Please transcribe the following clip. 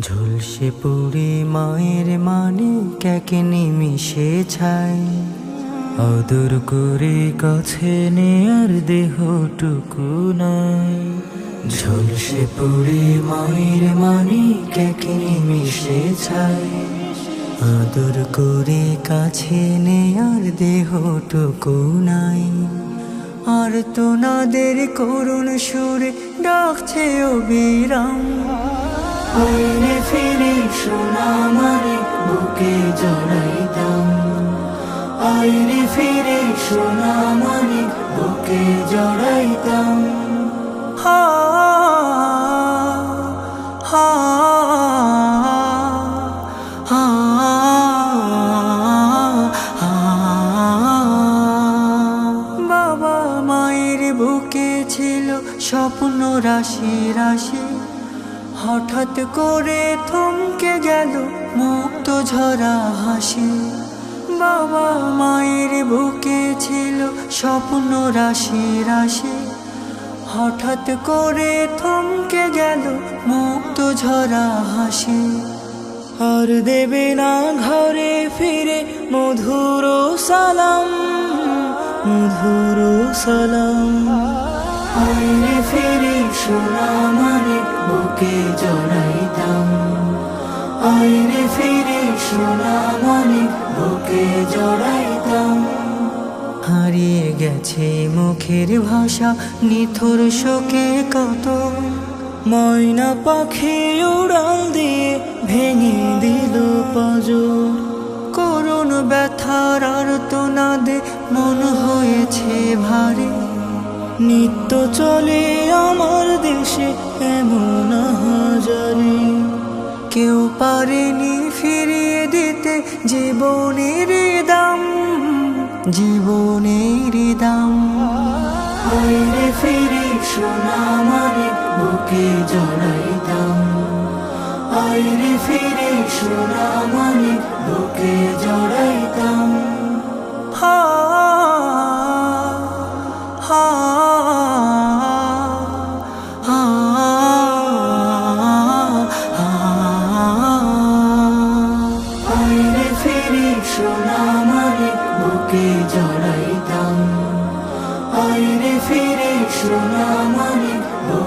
ঝলসে পুরে মায়ের মানে ক্যাকে নিমিশে ছাই। আদর করে কাছে নেয়ার দেহটুকু নাই। ঝলসে পুরে মায়ের মানে ক্যাকে নিমিশে ছাই। আদর করে কাছে নেয়ার দেহটুকু নাই। আর তোনাদের করুণ সুরে ডাকছে অবিরাম। আইনে ফিরে সোনা মানে বুকে জড়াইতাম আইরে ফিরে সোনা মানে বুকে জড়াইতাম হা বুকে ছিল স্বপ্ন রাশি রাশি। হঠাৎ করে থমকে গেল মুক্ত ঝরা হাসি। বাবা মায়ের বুকে ছিল স্বপ্ন রাশি রাশি। হঠাৎ করে থমকে গেল মুক্ত ঝরা হাসি। আর দেবে না ঘরে ফিরে মধুর সালাম, মধুর সালাম। আইনে ফিরে সোনা মানে বুকে জড়াইতাম। আইনে ফিরে সোনা মানে বুকে জড়াইতাম। হারিয়ে গেছে মুখের ভাষা, নিথর শোকে কত। ময়না পাখি উড়াল দিয়ে ভেঙে দিল পাজর। করুণ ব্যথার আর তো না দে মন হয়েছে নিত্য চলে আমার দেশে এমন হাজারি কেউ পারেনি ফিরিয়ে দিতে জীবনের দাম জীবনের দাম। আইরে ফিরে সোনা মানে বুকে জড়াইতাম আইরে ফিরে সোনা মানে বুকে জড়াইতাম ফিরে সোনা মানে বুকে জড়াইতাম। আইরে ফিরে সোনা মানে বুকে